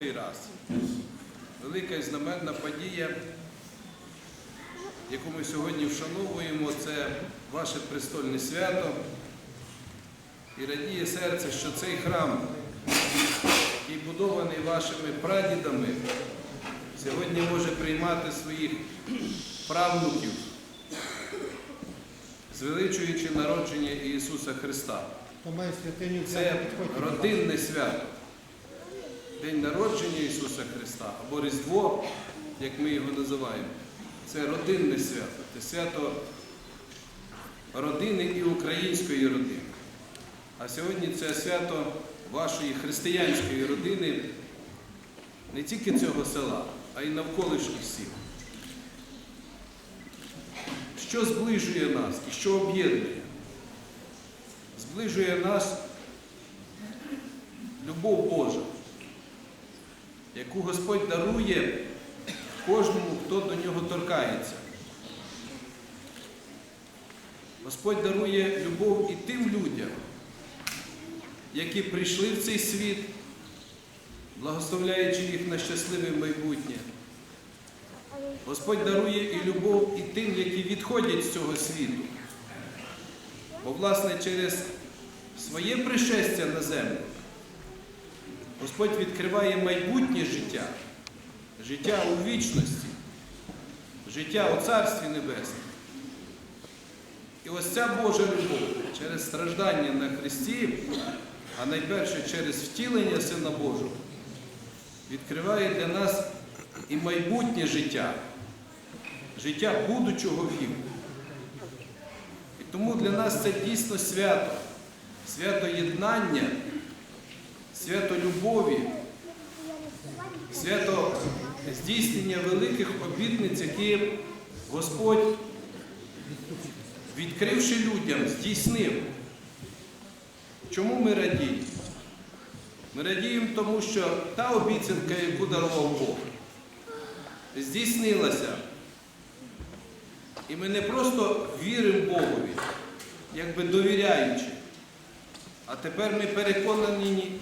Другий раз. Велика і знаменна подія, яку ми сьогодні вшановуємо, це ваше престольне свято. І радіє серце, що цей храм, який будований вашими прадідами, сьогодні може приймати своїх правнуків, звеличуючи народження Ісуса Христа. Це родинне свято. День народження Ісуса Христа або Різдво, як ми його називаємо, це родинне свято. Це свято родини і української родини. А сьогодні це свято вашої християнської родини, не тільки цього села, а й навколишніх сіл. Що зближує нас і що об'єднує? Зближує нас любов Божа, яку Господь дарує кожному, хто до нього торкається. Господь дарує любов і тим людям, які прийшли в цей світ, благословляючи їх на щасливе майбутнє. Господь дарує і любов і тим, які відходять з цього світу. Бо, власне, через своє пришестя на землю Господь відкриває майбутнє життя, життя у вічності, життя у Царстві Небесному. І ось ця Божа любов через страждання на Христі, а найперше через втілення Сина Божого, відкриває для нас і майбутнє життя, життя будучого віку. І тому для нас це дійсно свято, свято єднання, свято любові, свято здійснення великих обітниць, які Господь, відкривши людям, здійснив. Чому ми радіємо? Ми радіємо тому, що та обіцянка, яку дарував Бог, здійснилася. І ми не просто віримо Богові, якби довіряючи, а тепер ми переконані,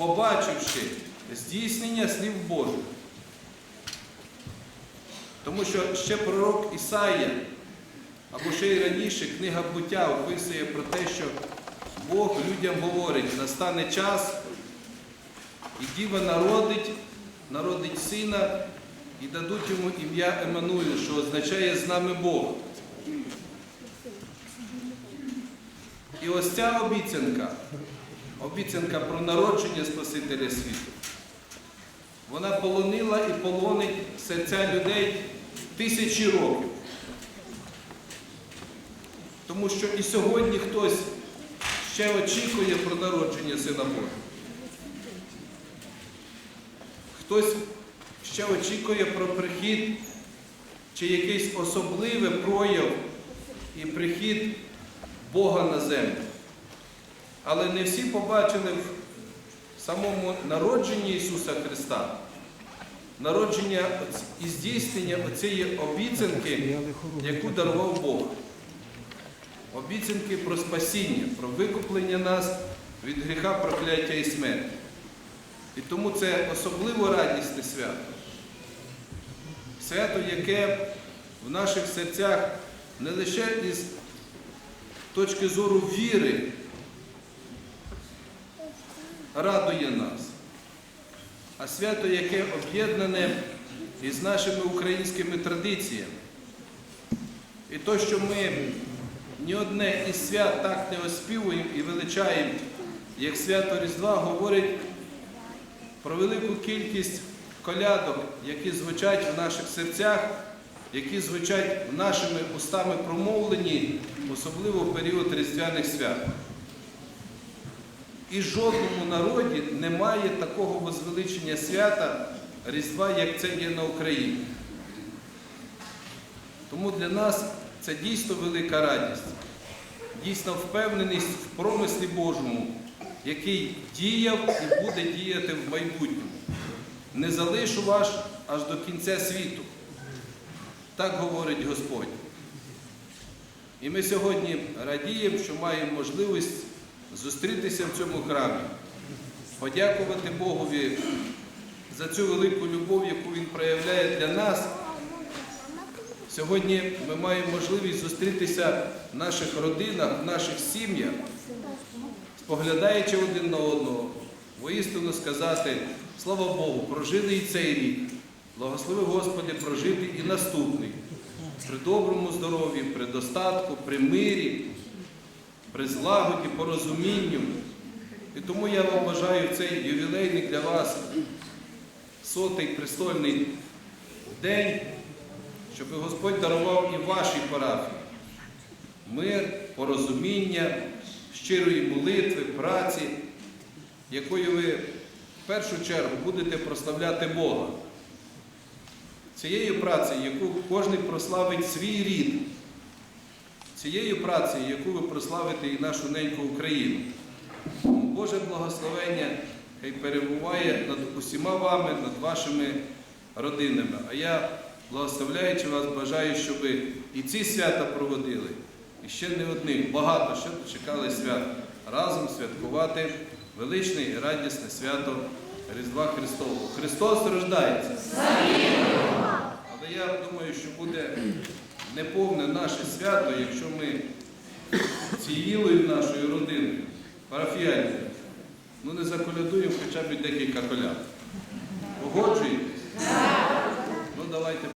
побачивши здійснення слів Божих. Тому що ще пророк Ісаїя, або ще й раніше книга буття описує про те, що Бог людям говорить, настане час, і діва народить, народить сина, і дадуть йому ім'я Еммануїл, що означає з нами Бог. І ось ця обіцянка, обіцянка про народження Спасителя світу, вона полонила і полонить серця людей тисячі років. Тому що і сьогодні хтось ще очікує про народження Сина Божого. Хтось ще очікує про прихід чи якийсь особливий прояв і прихід Бога на землю. Але не всі побачили в самому народженні Ісуса Христа, народження і здійснення цієї обіцянки, яку дарував Бог. Обіцянки про спасіння, про викуплення нас від гріха, прокляття і смерті. І тому це особливо радісне свято. Свято, яке в наших серцях не лише із точки зору віри радує нас, а свято, яке об'єднане із нашими українськими традиціями. І то, що ми ні одне із свят так не оспівуємо і величаємо, як свято Різдва, говорить про велику кількість колядок, які звучать в наших серцях, які звучать нашими устами промовлені, особливо в період різдвяних свят. І жодному народі немає такого возвеличення свята Різдва, як це є на Україні. Тому для нас це дійсно велика радість, дійсна впевненість в промислі Божому, який діяв і буде діяти в майбутньому. Не залишу вас аж до кінця світу. Так говорить Господь. І ми сьогодні радіємо, що маємо можливість зустрітися в цьому храмі, подякувати Богові за цю велику любов, яку Він проявляє для нас. Сьогодні ми маємо можливість зустрітися в наших родинах, в наших сім'ях, споглядаючи один на одного, воістину сказати, слава Богу, прожили і цей рік. Благослови Господи прожити і наступний. При доброму здоров'ї, при достатку, при мирі, при злагоді, порозумінню. І тому я вам бажаю цей ювілейний для вас сотий престольний день, щоб Господь дарував і вашій парафії мир, порозуміння, щирої молитви, праці, якою ви в першу чергу будете прославляти Бога. Цією працею, яку кожен прославить свій рід, цією працею, яку ви прославите і нашу неньку Україну. Боже благословення хай перебуває над усіма вами, над вашими родинами. А я, благословляючи вас, бажаю, щоб і ці свята проводили, і ще не одних, багато ще дочекали свят, разом святкувати величне і радісне свято Різдва Христового. Христос рождається! Але я думаю, що буде не повне наше свято, якщо ми цією нашою родиною, парафіянною, ну не заколядуємо хоча б декілька коляд. Погоджуєтесь? Ну давайте.